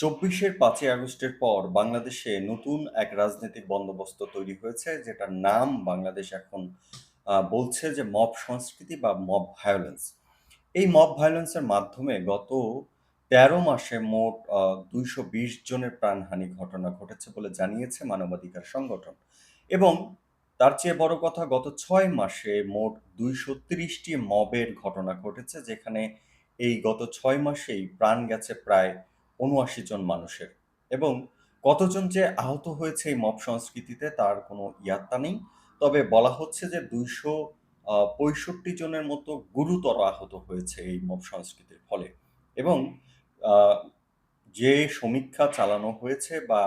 চব্বিশের পাঁচই আগস্টের পর বাংলাদেশে নতুন এক রাজনৈতিক বন্দোবস্ত তৈরি হয়েছে, যেটার নাম বাংলাদেশ এখন বলছে যে মব সংস্কৃতি বা মব ভায়োলেন্স। এই মব ভায়োলেন্সের মাধ্যমে গত তেরো মাসে মোট দুইশো বিশ জনের প্রাণহানি ঘটনা ঘটেছে বলে জানিয়েছে মানবাধিকার সংগঠন। এবং তার চেয়ে বড় কথা, গত ছয় মাসে মোট দুইশো তিরিশটি মবের ঘটনা ঘটেছে, যেখানে এই গত ছয় মাসেই প্রাণ গেছে প্রায় উনআশি জন মানুষের। এবং কতজন যে আহত হয়েছে এই মব সংস্কৃতিতে তার কোনো ইয়াত্তা নেই। তবে বলা হচ্ছে যে দুইশো পঁয়ষট্টি জনের মতো গুরুতর আহত হয়েছে এই মব সংস্কৃতির ফলে। এবং যে সমীক্ষা চালানো হয়েছে বা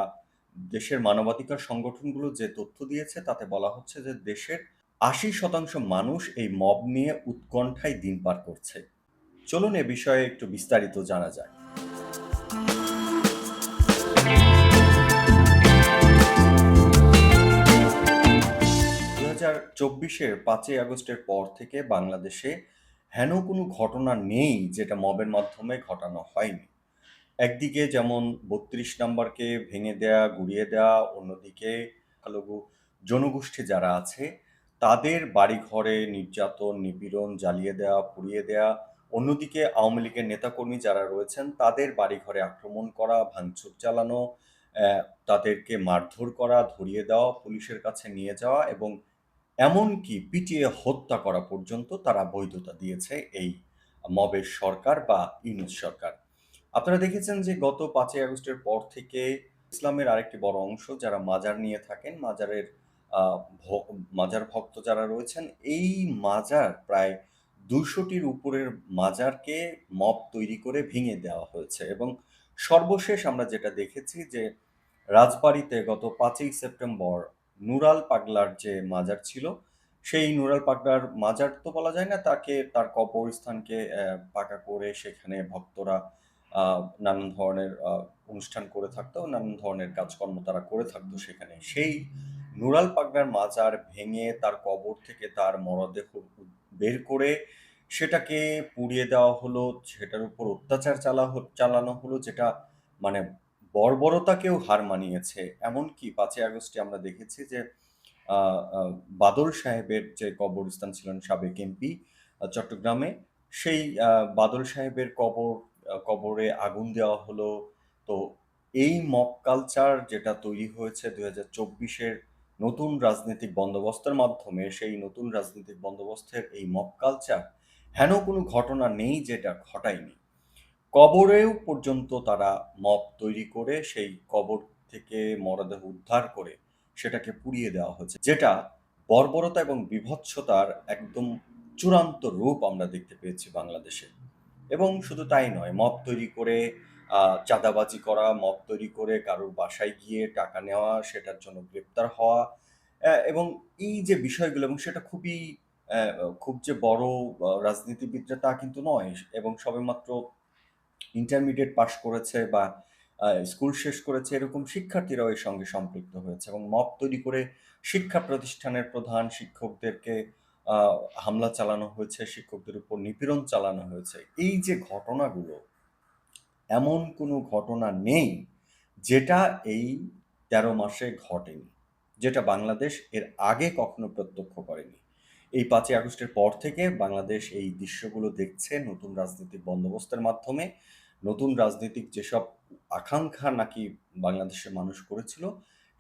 দেশের মানবাধিকার সংগঠনগুলো যে তথ্য দিয়েছে তাতে বলা হচ্ছে যে দেশের আশি শতাংশ মানুষ এই মব নিয়ে উৎকণ্ঠায় দিন পার করছে। চলুন এ বিষয়ে একটু বিস্তারিত জানা যায় হাজার চব্বিশের পাঁচই আগস্টের পর থেকে বাংলাদেশে হেন কোনো ঘটনা নেই যেটা মবের মাধ্যমে ঘটানো হয়নি। একদিকে যেমন বত্রিশ নাম্বারকে ভেঙে দেয়া, গুড়িয়ে দেওয়া অন্যদিকে সংখ্যালঘু জনগোষ্ঠী যারা আছে, তাদের বাড়িঘরে নির্যাতন, নিপীড়ন, জ্বালিয়ে দেওয়া পুড়িয়ে দেওয়া অন্যদিকে আওয়ামী লীগের নেতাকর্মী যারা রয়েছেন, তাদের বাড়িঘরে আক্রমণ করা, ভাঙচুর চালানো তাদেরকে মারধর করা, ধরিয়ে দেওয়া, পুলিশের কাছে নিয়ে যাওয়া এবং এমনকি পিটিয়ে হত্যা করা পর্যন্ত তারা বৈধতা দিয়েছে এই মবের সরকার বা ইউনুস সরকার। আপনারা দেখেছেন যে গত পাঁচই আগস্টের পর থেকে ইসলামের আরেকটি বড় অংশ যারা মাজার নিয়ে থাকেন, মাজারের মাজার ভক্ত যারা রয়েছেন, এই মাজার প্রায় দুশোটির উপরের মাজারকে মব তৈরি করে ভেঙে দেওয়া হয়েছে এবং সর্বশেষ আমরা যেটা দেখেছি যে রাজবাড়িতে গত পাঁচই সেপ্টেম্বর নুরাল পাগলার যে মাজার ছিল, সেই নুরাল পাগলার মাজার তো বলা যায় না, তাকে তার কবরস্থানকে পাকা করে সেখানে ভক্তরা নানান ধরনের অনুষ্ঠান করে থাকতো, নানান ধরনের কাজকর্ম তারা করে থাকতো সেখানে। সেই নুরাল পাগলার মাজার ভেঙে তার কবর থেকে তার মরদেহ বের করে সেটাকে পুড়িয়ে দেওয়া হলো, সেটার উপর অত্যাচার চালা চালানো হলো, যেটা মানে বর্বরতাকেও হার মানিয়েছে। এমনকি পাঁচই আগস্টে আমরা দেখেছি যে বাদল সাহেবের যে কবরস্থান ছিলেন সাবেক এমপি চট্টগ্রামে, সেই বাদল সাহেবের কবর কবরে আগুন দেওয়া হলো। তো এই মক কালচার যেটা তৈরি হয়েছে দুই হাজার চব্বিশের নতুন রাজনৈতিক বন্দোবস্তের মাধ্যমে, সেই নতুন রাজনৈতিক বন্দোবস্তের এই মব কালচার হেন কোনো ঘটনা নেই যেটা ঘটায়নি। কবরেও পর্যন্ত তারা মব তৈরি করে, সেই কবর থেকে মরদেহ উদ্ধার করে সেটাকে পুড়িয়ে দেওয়া হয়েছে, যেটা বর্বরতা এবং বিভৎসতার একদম চূড়ান্ত রূপ আমরা দেখতে পেয়েছি বাংলাদেশে। এবং শুধু তাই নয় মব তৈরি করে চাঁদাবাজি করা মব তৈরি করে কারোর বাসায় গিয়ে টাকা নেওয়া, সেটার জন্য গ্রেপ্তার হওয়া এবং এই যে বিষয়গুলো, এবং সেটা খুবই খুব যে বড় রাজনীতিবিদরা তা কিন্তু নয়, এবং সবেমাত্র ইন্টারমিডিয়েট পাশ করেছে বা স্কুল শেষ করেছে, এরকম শিক্ষার্থীরাও এর সঙ্গে সম্পৃক্ত হয়েছে, এবং মব তৈরি করে শিক্ষা প্রতিষ্ঠানের প্রধান শিক্ষকদেরকে হামলা চালানো হয়েছে, শিক্ষকদের উপর নিপীড়ন চালানো হয়েছে। এই যে ঘটনাগুলো এমন কোনো ঘটনা নেই যেটা এই তেরো মাসে ঘটেনি, যেটা বাংলাদেশ এর আগে কখনো প্রত্যক্ষ করেনি। এই পাঁচই আগস্টের পর থেকে বাংলাদেশ এই দৃশ্যগুলো দেখছে নতুন রাজনৈতিক বন্দোবস্তের মাধ্যমে। নতুন রাজনৈতিক যেসব আকাঙ্ক্ষা নাকি বাংলাদেশের মানুষ করেছিল,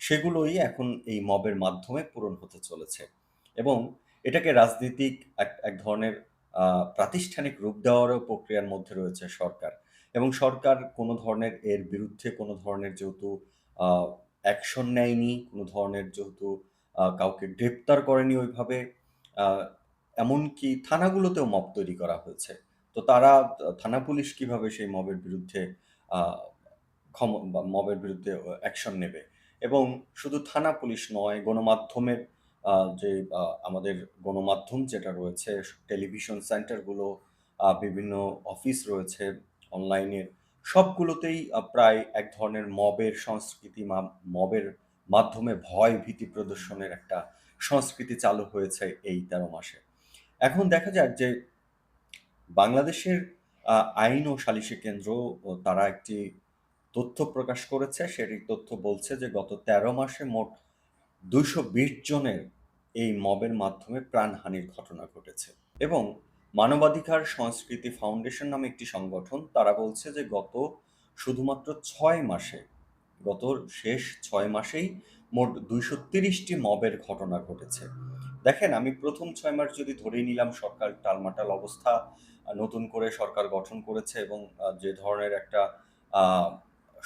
সেগুলোই এখন এই মবের মাধ্যমে পূরণ হতে চলেছে এবং এটাকে রাজনীতিক এক এক ধরনের প্রাতিষ্ঠানিক রূপ দেওয়ারও প্রক্রিয়ার মধ্যে রয়েছে সরকার। এবং সরকার কোনো ধরনের এর বিরুদ্ধে কোনো ধরনের যেহেতু অ্যাকশন নেয়নি, কোনো ধরনের যেহেতু কাউকে গ্রেপ্তার করেনি ওইভাবে এমনকি থানাগুলোতেও মব তৈরি করা হয়েছে। তো তারা, থানা পুলিশ কীভাবে সেই মবের বিরুদ্ধে ক্ষম মবের বিরুদ্ধে অ্যাকশন নেবে? এবং শুধু থানা পুলিশ নয়, গণমাধ্যমের যে আমাদের গণমাধ্যম যেটা রয়েছে, টেলিভিশন সেন্টারগুলো বিভিন্ন অফিস রয়েছে অনলাইনের সবগুলোতেই প্রায় এক ধরনের মবের সংস্কৃতি মবের মাধ্যমে ভয় ভীতি প্রদর্শনের একটা সংস্কৃতি চালু হয়েছে এই তেরো মাসে। এখন দেখা যাক যে বাংলাদেশের আইন ও সালিশি কেন্দ্র তারা একটি তথ্য প্রকাশ করেছে সেটি তথ্য বলছে যে গত ১৩ মাসে মোট ২২০ জনের এই মবের মাধ্যমে প্রাণহানির ঘটনা ঘটেছে। এবং মানবাধিকার সংস্কৃতি ফাউন্ডেশন নামে একটি সংগঠন তারা বলছে যে গত শুধুমাত্র ছয় মাসে গত শেষ ছয় মাসেই মোট ২৩০টি মবের ঘটনা ঘটেছে। দেখেন আমি প্রথম ছয় মাস যদি ধরেই নিলাম সরকার টালমাটাল অবস্থা, নতুন করে সরকার গঠন করেছে এবং যে ধরনের একটা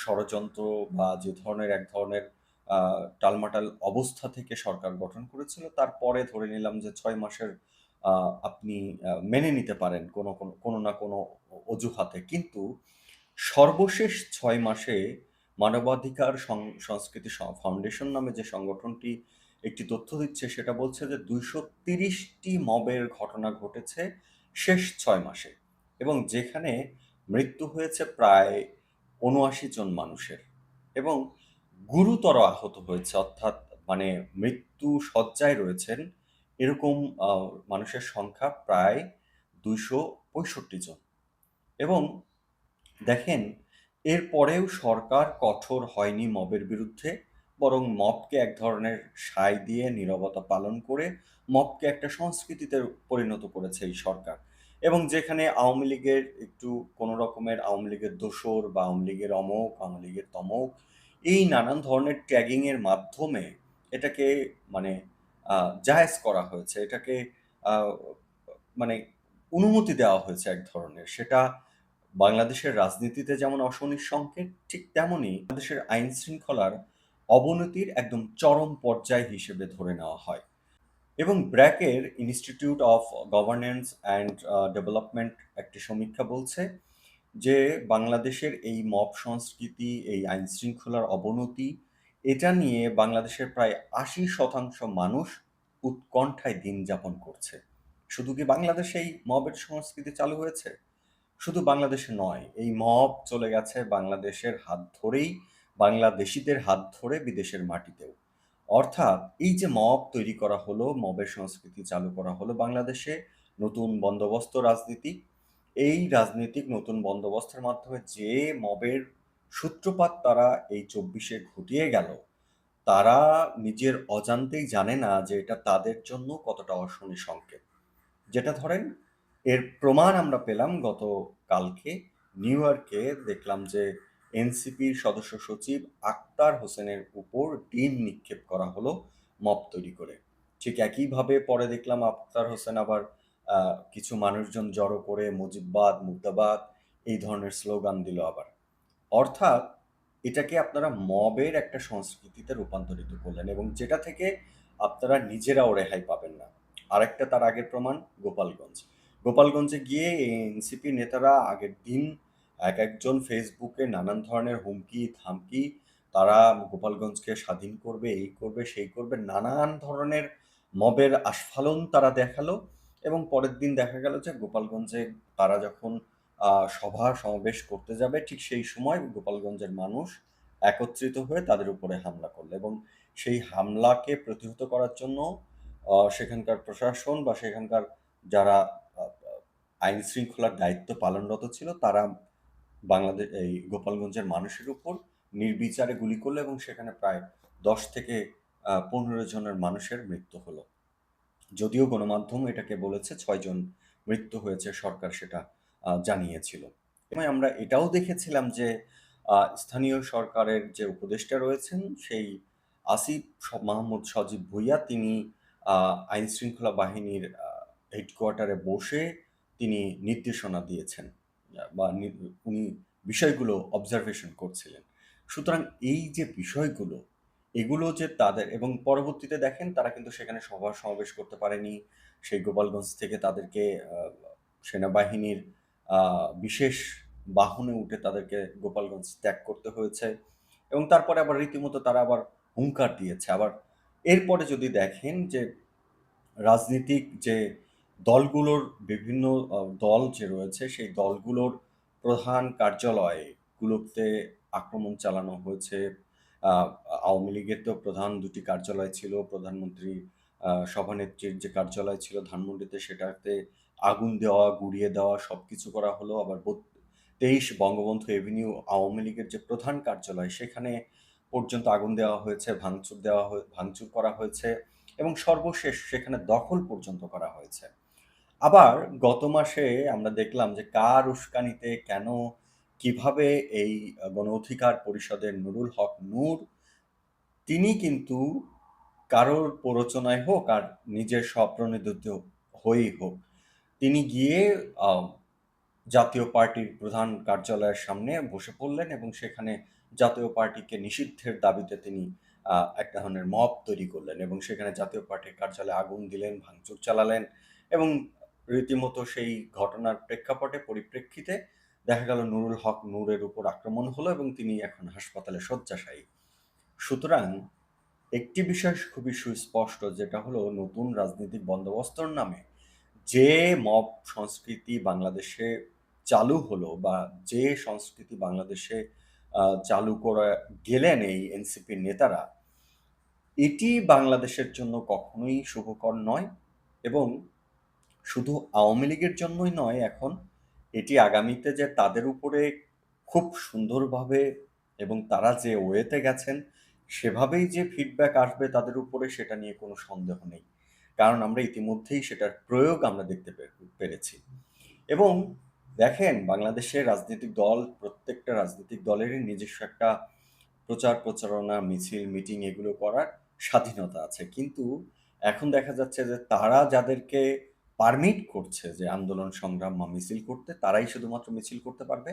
ষড়যন্ত্র বা যে ধরনের এক ধরনের টালমাটাল অবস্থা থেকে সরকার গঠন করেছিল, তারপরে ধরে নিলাম যে ছয় মাসের আপনি মেনে নিতে পারেন কোনো, কোনো, কোনো না কোনো অজুহাতে। কিন্তু সর্বশেষ ৬ মাসে মানবাধিকার সং সংস্কৃতি স ফাউন্ডেশন নামে যে সংগঠনটি একটি তথ্য দিচ্ছে সেটা বলছে যে ২৩০ টি মবের ঘটনা ঘটেছে শেষ ৬ মাসে এবং যেখানে মৃত্যু হয়েছে প্রায় ৭৯ জন মানুষের এবং গুরুতর আহত হয়েছে অর্থাৎ মানে মৃত্যু শয্যায় রয়েছেন এরকম মানুষের সংখ্যা প্রায় ২৬৫ জন এবং দেখেন এরপরেও সরকার কঠোর হয়নি মবের বিরুদ্ধে, বরং মবকে এক ধরনের সায় দিয়ে নীরবতা পালন করে মবকে একটা সংস্কৃতিতে পরিণত করেছে এই সরকার। এবং যেখানে আওয়ামী লীগের একটু কোনো রকমের আওয়ামী লীগের দোসর বা আওয়ামী লীগের অমুক, আওয়ামী লীগের তমক এই নানান ধরনের ট্যাগিং এর মাধ্যমে এটাকে মানে জায়েজ করা হয়েছে। এটাকে মানে অনুমতি দেওয়া হয়েছে এক ধরনের। সেটা বাংলাদেশের রাজনীতিতে যেমন অশনির সংকেত, ঠিক তেমনই বাংলাদেশের আইন-শৃঙ্খলার অবনতির একদম চরম পর্যায় হিসেবে ধরে নেওয়া হয়। এবং ব্র্যাকের institute of governance and development একটি সমীক্ষা বলছে যে বাংলাদেশের এই মব সংস্কৃতি, এই আইন-শৃঙ্খলার অবনতি, এটা নিয়ে বাংলাদেশের প্রায় ৮০% মানুষ উৎকণ্ঠায় দিন যাপন করছে। শুধু কি বাংলাদেশে এই মবের সংস্কৃতি চালু হয়েছে? শুধু বাংলাদেশে নয়, এই মব চলে গেছে বাংলাদেশের হাত ধরেই, বাংলাদেশিদের হাত ধরে বিদেশের মাটিতেও। অর্থাৎ এই যে মব তৈরি করা হলো, মবের সংস্কৃতি চালু করা হলো বাংলাদেশে, নতুন বন্দোবস্ত রাজনীতি, এই রাজনৈতিক নতুন বন্দোবস্তের মাধ্যমে যে মবের সূত্রপাত তারা এই ২৪ এ ঘটিয়ে গেল, তারা নিজের অজান্তেই জানে না যে এটা তাদের জন্য কতটা অশনি সংকেত। যেটা ধরেন এর প্রমাণ আমরা পেলাম গতকালকে নিউ ইয়র্কে দেখলাম যে এনসিপির সদস্য সচিব আক্তার হোসেনের উপর ডিম নিক্ষেপ করা হলো মপ তৈরি করে। ঠিক একইভাবে পরে দেখলাম আক্তার হোসেন আবার কিছু মানুষজন জড়ো করে মুজিববাদ, মুর্দাবাদ এই ধরনের স্লোগান দিল আবার। অর্থাৎ এটাকে আপনারা মবের একটা সংস্কৃতিতে রূপান্তরিত করলেন এবং যেটা থেকে আপনারা নিজেরাও রেহাই পাবেন না। আরেকটা তার আগের প্রমাণ গোপালগঞ্জ। গোপালগঞ্জে গিয়ে এনসিপি নেতারা আগের দিন এক একজন ফেসবুকে নানান ধরনের হুমকি থামকি তারা গোপালগঞ্জকে স্বাধীন করবে, এই করবে, সেই করবে, নানান ধরনের মবের আস্ফালন তারা দেখাল এবং পরের দিন দেখা গেল যে গোপালগঞ্জে তারা যখন আ সভা-সমাবেশ করতে যাবে ঠিক সেই সময় গোপালগঞ্জের মানুষ একত্রিত হয়ে তাদের উপরে হামলা করল এবং সেই হামলাকে প্রতিহত করার জন্য সেখানকার প্রশাসন বা সেখানকার যারা আ আ আইন-শৃঙ্খলার দায়িত্ব পালনরত ছিল তারা বাংলাদেশ এই গোপালগঞ্জের মানুষের উপর নির্বিচারে গুলি করল এবং সেখানে প্রায় ১০ থেকে পনেরো জনের মানুষের মৃত্যু হলো। যদিও গণমাধ্যম এটাকে বলেছে ৬ জন মৃত্যু হয়েছে, সরকার সেটা জানিয়েছিল। এবং আমরা এটাও দেখেছিলাম যে স্থানীয় সরকারের যে উপদেষ্টা রয়েছেন সেই আসিফ মাহমুদ সজীব ভুইয়া তিনি আ আইন-শৃঙ্খলা বাহিনীর হেডকোয়ার্টারে বসে তিনি নির্দেশনা দিয়েছেন। বা নি উনি বিষয়গুলো অবজারভেশন করছিলেন। সুতরাং এই যে বিষয়গুলো, এগুলো যে তাদের এবং পরবর্তীতে দেখেন তারা কিন্তু সেখানে সভা-সমাবেশ করতে পারেনি। সেই গোপালগঞ্জ থেকে তাদেরকে সেনাবাহিনীর বিশেষ বাহনে উঠে তাদেরকে গোপালগঞ্জ ত্যাগ করতে হয়েছে এবং তারপরে আবার রীতিমতো তারা আবার হুঙ্কার দিয়েছে। আবার এরপরে যদি দেখেন যে রাজনীতিক যে দলগুলোর বিভিন্ন দল যে রয়েছে, সেই দলগুলোর প্রধান কার্যালয়গুলোতে আক্রমণ চালানো হয়েছে। আওয়ামী লীগের তো প্রধান দুটি কার্যালয় ছিল। প্রধানমন্ত্রী সভানেত্রীর যে কার্যালয় ছিল ধানমন্ডিতে, সেটাতে আগুন দেওয়া, গুঁড়িয়ে দেওয়া সবকিছু করা হলো। আবার তেইশ বঙ্গবন্ধু এভিনিউ আওয়ামী লীগের যে প্রধান কার্যালয় সেখানে পর্যন্ত আগুন দেওয়া হয়েছে ভাঙচুর দেওয়া হয়ে ভাঙচুর করা হয়েছে এবং সর্বশেষ সেখানে দখল পর্যন্ত করা হয়েছে আবার গত মাসে আমরা দেখলাম যে কার উস্কানিতে কেন কীভাবে এই গণ অধিকার পরিষদের নুরুল হক নূর তিনি কিন্তু কারোর প্ররোচনায় হোক আর নিজের স্বপ্রণোদিত হয়েই হোক তিনি গিয়ে জাতীয় পার্টির প্রধান কার্যালয়ের সামনে বসে পড়লেন এবং সেখানে জাতীয় পার্টিকে নিষিদ্ধের দাবিতে তিনি এক ধরনের মব তৈরি করলেন এবং সেখানে জাতীয় পার্টির কার্যালয়ে আগুন দিলেন, ভাঙচুর চালালেন এবং রীতিমতো সেই ঘটনার প্রেক্ষাপটে পরিপ্রেক্ষিতে দেখা গেল নুরুল হক নূরের উপর আক্রমণ হলো এবং তিনি এখন হাসপাতালে শয্যাশায়ী। সুতরাং একটি বিষয় খুবই সুস্পষ্ট, যেটা হলো নতুন রাজনৈতিক বন্দোবস্তর নামে যে মব সংস্কৃতি বাংলাদেশে চালু হলো বা যে সংস্কৃতি বাংলাদেশে চালু করে, গেলেন এই এনসিপির নেতারা, এটি বাংলাদেশের জন্য কখনোই শুভকর নয় এবং শুধু আওয়ামী লীগের জন্যই নয় এখন, এটি আগামীতে যে তাদের উপরে খুব সুন্দরভাবে এবং তারা যে ওয়েতে গেছেন, সেভাবেই যে ফিডব্যাক আসবে তাদের উপরে সেটা নিয়ে কোনো সন্দেহ নেই। কারণ আমরা ইতিমধ্যেই সেটার প্রয়োগ আমরা দেখতে পেরেছি। এবং দেখেন, বাংলাদেশের রাজনৈতিক দল, প্রত্যেকটা রাজনৈতিক দলেরই নিজস্ব একটা প্রচার প্রচারণা, মিছিল, মিটিং এগুলো করার স্বাধীনতা আছে। কিন্তু এখন দেখা যাচ্ছে যে তারা যাদেরকে পারমিট করছে যে আন্দোলন, সংগ্রাম বা মিছিল করতে, তারাই শুধুমাত্র মিছিল করতে পারবে।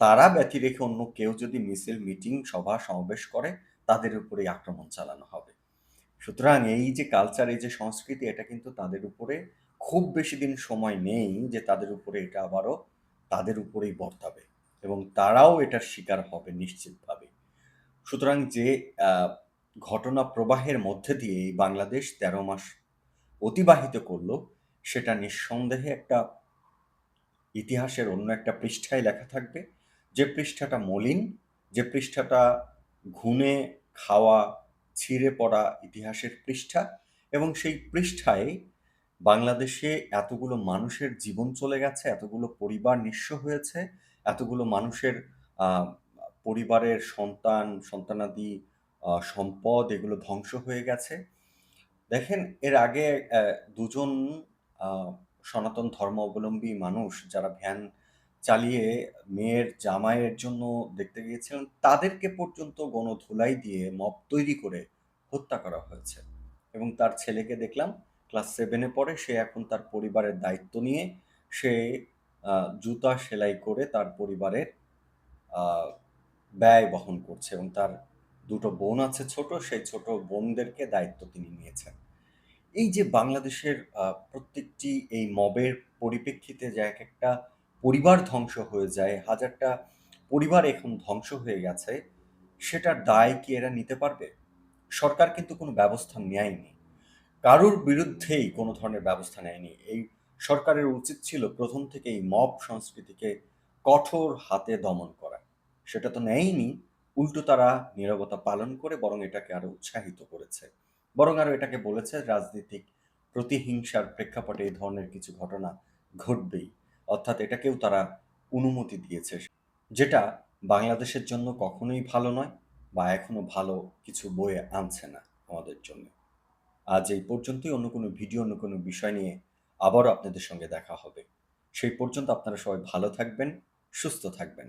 তারা ব্যতি রেখে অন্য কেউ যদি মিছিল, মিটিং, সভা, সমাবেশ করে, তাদের উপরেই আক্রমণ চালানো হবে। সুতরাং এই যে কালচার এই যে সংস্কৃতি, এটা কিন্তু তাদের উপরে খুব বেশি দিন সময় নেই যে তাদের উপরে এটা আবারও তাদের উপরেই বর্তাবে এবং তারাও এটার শিকার হবে নিশ্চিতভাবে। সুতরাং যে ঘটনা প্রবাহের মধ্যে দিয়ে এই বাংলাদেশ তেরো মাস অতিবাহিত করল, সেটা নিঃসন্দেহে একটা ইতিহাসের অন্য একটা পৃষ্ঠায় লেখা থাকবে। যে পৃষ্ঠাটা মলিন, যে পৃষ্ঠাটা ঘুনে খাওয়া ছিঁড়ে পড়া ইতিহাসের পৃষ্ঠা এবং সেই পৃষ্ঠায় বাংলাদেশে এতগুলো মানুষের জীবন চলে গেছে, এতগুলো পরিবার নিঃস্ব হয়েছে, এতগুলো মানুষের পরিবারের সন্তান, সন্তানাদি সম্পদ এগুলো ধ্বংস হয়ে গেছে। দেখেন, এর আগে দুজন সনাতন ধর্ম অবলম্বী মানুষ যারা ভ্যান চালিয়ে মেয়ের জামাইয়ের জন্য দেখতে গিয়েছিলেন। তাদেরকে পর্যন্ত গণধুলাই দিয়ে মব তৈরি করে হত্যা করা হয়েছে। এবং তার ছেলেকে দেখলাম, ক্লাস সেভেনে পড়ে, সে এখন তার পরিবারের দায়িত্ব নিয়ে সে জুতা সেলাই করে তার পরিবারের ব্যয় বহন করছে এবং তার দুটো বোন আছে ছোট, সেই ছোট বোনদেরকে দায়িত্ব তিনি নিয়েছেন। এই যে বাংলাদেশের প্রত্যেকটি এই মবের পরিপ্রেক্ষিতে যে এক একটা পরিবার ধ্বংস হয়ে যায়, হাজারটা পরিবার এখন ধ্বংস হয়ে গেছে, সেটার দায় কি এরা নিতে পারবে? সরকার কিন্তু কোনো ব্যবস্থা নেয়নি। কারোর বিরুদ্ধেই কোনো ধরনের ব্যবস্থা নেয়নি। এই সরকারের উচিত ছিল প্রথম থেকে এই মব সংস্কৃতিকে কঠোর হাতে দমন করা। সেটা তো নেয়নি, উল্টো তারা নীরবতা পালন করে বরং এটাকে আরও উৎসাহিত করেছে। বরং আরও এটাকে বলেছে রাজনৈতিক প্রতিহিংসার প্রেক্ষাপটে এই ধরনের কিছু ঘটনা ঘটবেই। অর্থাৎ এটাকেও তারা অনুমতি দিয়েছে, যেটা বাংলাদেশের জন্য কখনোই ভালো নয় বা এখনও ভালো কিছু বয়ে আনছে না আমাদের জন্য। আজ এই পর্যন্তই, অন্য কোনো ভিডিও, অন্য কোনো বিষয় নিয়ে আবারও আপনাদের সঙ্গে দেখা হবে। সেই পর্যন্ত আপনারা সবাই ভালো থাকবেন, সুস্থ থাকবেন।